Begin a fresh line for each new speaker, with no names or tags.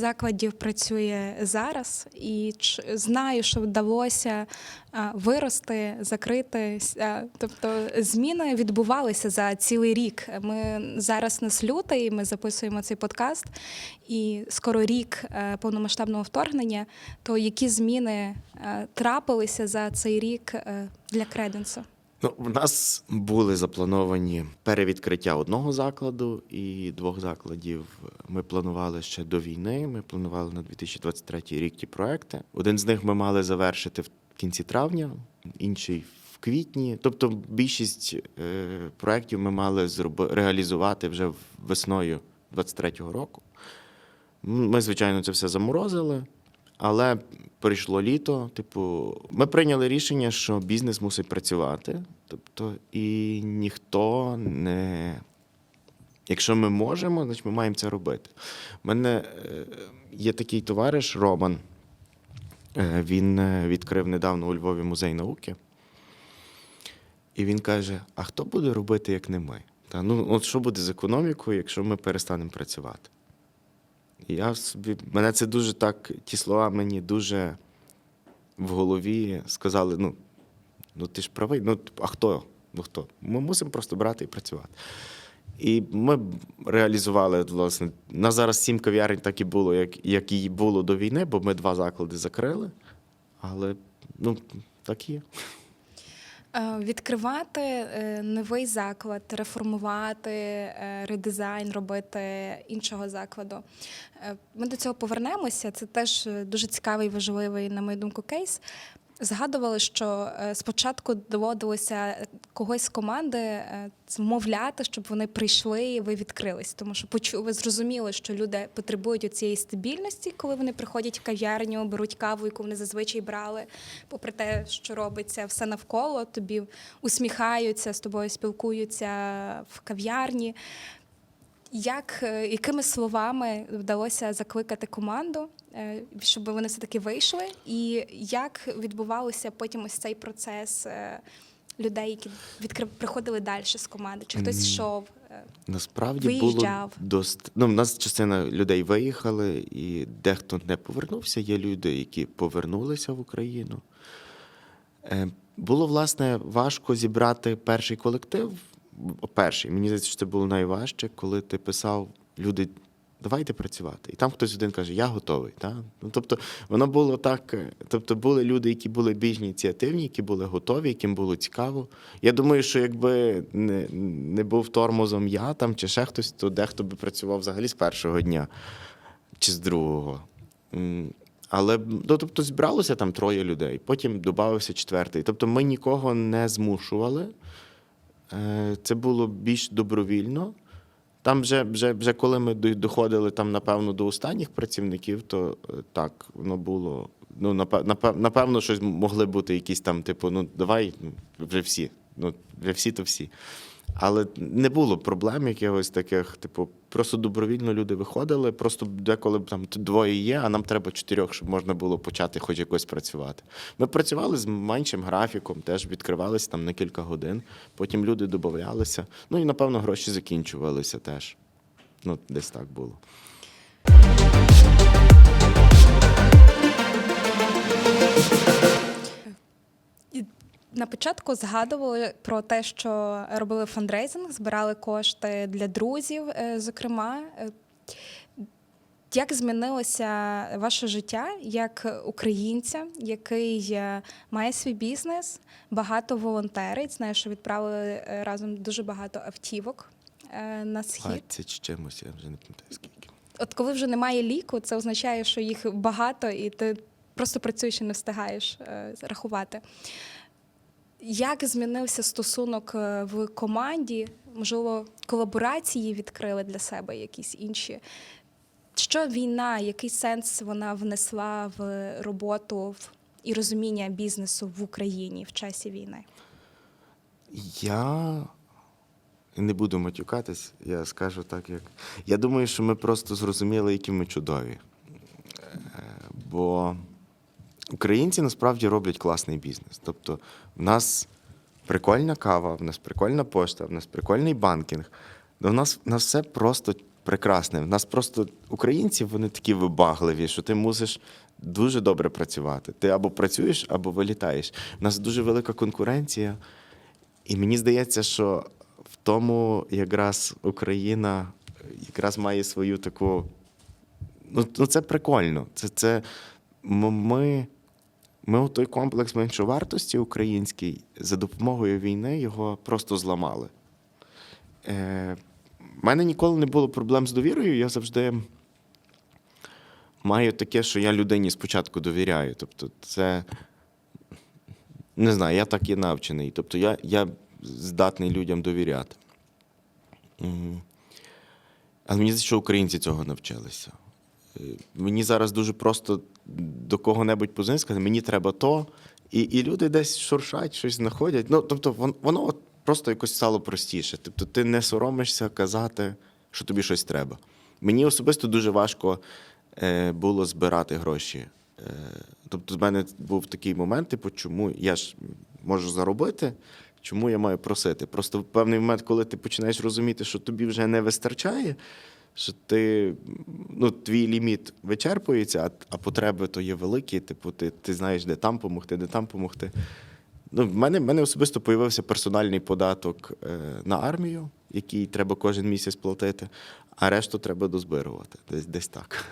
закладів працює зараз, і знаю, що вдалося а, вирости, закрити. а, Тобто зміни відбувалися за цілий рік. Ми зараз нас лютий, ми записуємо цей подкаст, і скоро рік е, повномасштабного вторгнення. То які зміни е, трапилися за цей рік е, для Креденсу?
Ну, в нас були заплановані перевідкриття одного закладу і двох закладів. Ми планували ще до війни. Ми планували на 2023 рік ті проекти. Один з них ми мали завершити в кінці травня, інший в квітні. Тобто, більшість е, проєктів ми мали реалізувати вже весною 23-го року. Ми, звичайно, це все заморозили. Але прийшло літо. Типу, ми прийняли рішення, що бізнес мусить працювати. Тобто, і ніхто не. Якщо ми можемо, значить ми маємо це робити. У мене е, є такий товариш Роман. Е, Він е, відкрив недавно у Львові музей науки. І він каже: а хто буде робити, як не ми? Та, ну, от що буде з економікою, якщо ми перестанемо працювати? Я собі, мене це дуже так, ті слова мені дуже в голові сказали: ну, ну ти ж правий, ну а хто? Ну хто? Ми мусимо просто брати і працювати. І ми реалізували, власне, у нас зараз сім кав'ярень так і було, як, як і було до війни, бо ми два заклади закрили. Але ну, так і є.
Е, Відкривати е, новий заклад, реформувати е, редизайн, робити іншого закладу. Ми до цього повернемося. Це теж дуже цікавий, важливий, на мою думку, кейс. Згадували, що е, спочатку доводилося когось з команди е, вмовляти, щоб вони прийшли і ви відкрились. Тому що ви зрозуміли, що люди потребують цієї стабільності, коли вони приходять в кав'ярню, беруть каву, яку вони зазвичай брали, попри те, що робиться все навколо, тобі усміхаються, з тобою спілкуються в кав'ярні. Як, е, якими словами вдалося закликати команду, е, щоб вони все-таки вийшли? І як відбувався потім ось цей процес е, людей, які відкрив, приходили далі з команди? Чи хтось йшов?
Насправді
Виїжджав.
було дост... Ну, в нас частина людей виїхали, і дехто не повернувся. Є люди, які повернулися в Україну. Було, власне, важко зібрати перший колектив. Перший. Мені здається, що це було найважче, коли ти писав люди. Давайте працювати. І там хтось один каже, я готовий. Та? Ну, тобто, воно було так. е, Тобто, були люди, які були більш ініціативні, які були готові, яким було цікаво. Я думаю, що якби не, не був тормозом я там чи ще хтось, то дехто би працював взагалі з першого дня чи з другого. Але ну, тобто збиралося там троє людей, потім додався четвертий. Тобто ми нікого не змушували. Е, Це було більш добровільно. Там вже, вже, вже коли ми доходили там, напевно, до останніх працівників, то е, так, воно було. Ну, напе- напе- напевно, щось могли бути якісь там, типу, ну давай ну, вже всі. Ну, вже всі, то всі. Але не було проблем якихось таких, типу, просто добровільно люди виходили, просто деколи там двоє є, а нам треба чотирьох, щоб можна було почати хоч якось працювати. Ми працювали з меншим графіком, теж відкривалися там на кілька годин, потім люди додавалися. Ну і напевно гроші закінчувалися теж. Ну, десь так було.
На початку згадували про те, що робили фандрейзинг, збирали кошти для друзів, е, зокрема. Е, Як змінилося ваше життя як українця, який е, має свій бізнес, багато волонтерить? Знаю, що відправили разом дуже багато автівок на схід.
20 з чимось, я вже не пам'ятаю скільки.
От коли вже немає ліку, це означає, що їх багато, і ти просто працюєш і не встигаєш рахувати. Як змінився стосунок е, в команді? Можливо, колаборації відкрили для себе якісь інші. Що війна, який сенс вона внесла в роботу і розуміння бізнесу в Україні в часі війни?
Я не буду матюкатись, я скажу так, як. Я думаю, що ми просто зрозуміли, які ми чудові. Е, Бо українці насправді роблять класний бізнес. Тобто, в нас прикольна кава, в нас прикольна пошта, в нас прикольний банкінг. У нас, в нас все просто прекрасне. В нас просто українці вони такі вибагливі, що ти мусиш дуже добре працювати. Ти або працюєш, або вилітаєш. У нас дуже велика конкуренція. І мені здається, що в тому якраз Україна якраз має свою таку. Ну, ну це прикольно. Це, це ми, ми той комплекс меншовартості український за допомогою війни його просто зламали. Е, в мене ніколи не було проблем з довірою. Я завжди маю таке, що я людині спочатку довіряю. Тобто, це не знаю, я так є навчений. Тобто я, я здатний людям довіряти. Але мені здається, що українці цього навчилися. Е, Мені зараз дуже просто до кого-небудь позвонити, сказати, мені треба то, і, і люди десь шуршать, щось знаходять. Ну, тобто, вон- воно от просто якось стало простіше. Тобто, ти не соромишся казати, що тобі щось треба. Мені особисто дуже важко е, було збирати гроші. Е, тобто, в мене був такий момент, типу, чому я ж можу заробити, чому я маю просити. Просто в певний момент, коли ти починаєш розуміти, що тобі вже не вистачає, що ти, ну, твій ліміт вичерпується, а, а потреби то є великі. Типу, ти, ти знаєш, де там помогти, де там помогти. Ну, в мене, в мене особисто появився персональний податок е, на армію, який треба кожен місяць платити, а решту треба дозбирувати. Десь, десь так.